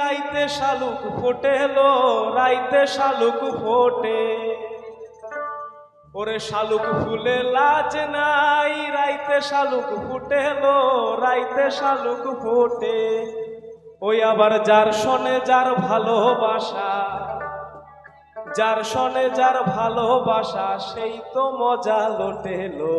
রাইতে শালুক ফোটেলো, রাইতে শালুক ফোটে। ওরে শালুক ফুলে লাজ নাই, রাইতে শালুক ফুটেলো, রাইতে শালুক ফোটে। ওই আবার যার শোনে যার ভালোবাসা, যার শোনে যার ভালোবাসা, সেই তো মজা লোটেলো।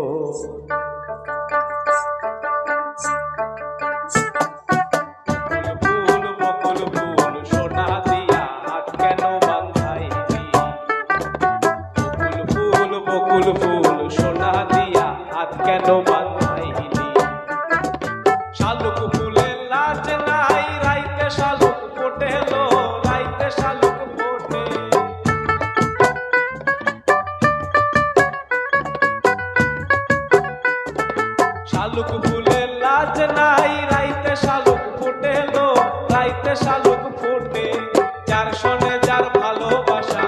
শালুক ফুলের লাজ নাই, রাইতে শালুক ফুটেলো, রাইতে শালুক ফুটে যার শোনে যার ভালোবাসা,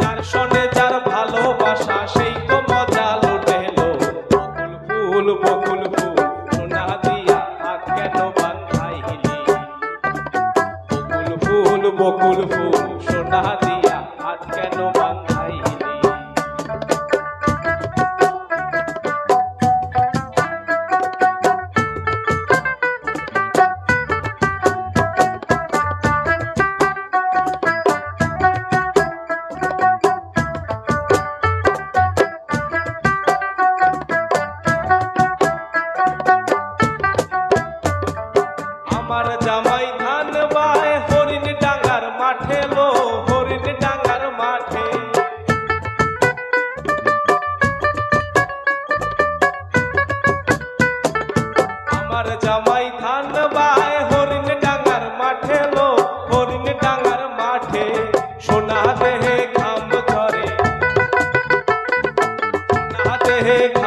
যার শোনে যার ভালোবাসা, সেই তো মজা লুটেলো। বকুল ফুল বকুল ফুল, সোনা দিয়া হাত কেন বান্ধাইলি বকুল ফুল বকুল ফুল, সোনা দিয়া হাত কেন সোনা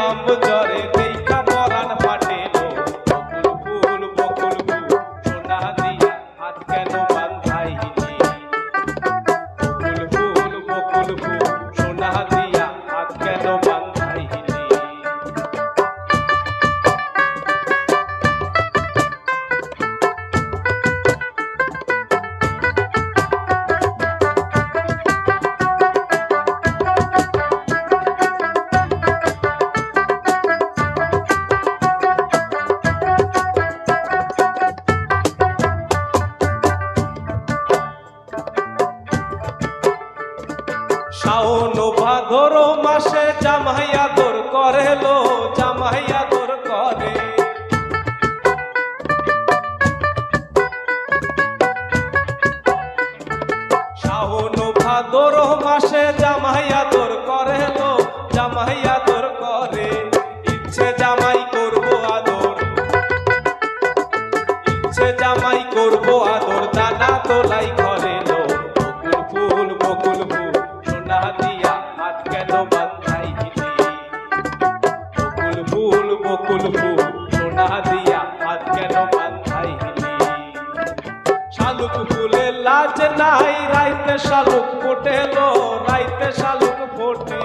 শাওন ভাদর মাসে জামাইয়া দর করে লো জামাইয়া দর করে। শাওন ভাদর মাসে জামাইয়া দর করে লো জামাইয়া দর করে। ইচ্ছে জামাই করব আদর। ইচ্ছে জামাই করব আদর, দানা তোলাই করে ফুল সোনা দিয়া হাত কেন বান্ধাইলি শালুক ফুলে লাজ নাই, রাইতে শালুক ফোটেলো, রাইতে শালুক ফোটে।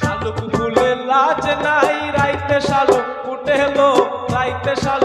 শালুক ফুলে লাজ নাই, রাইতে শালুক ফুটেলো, রাইতে শালুক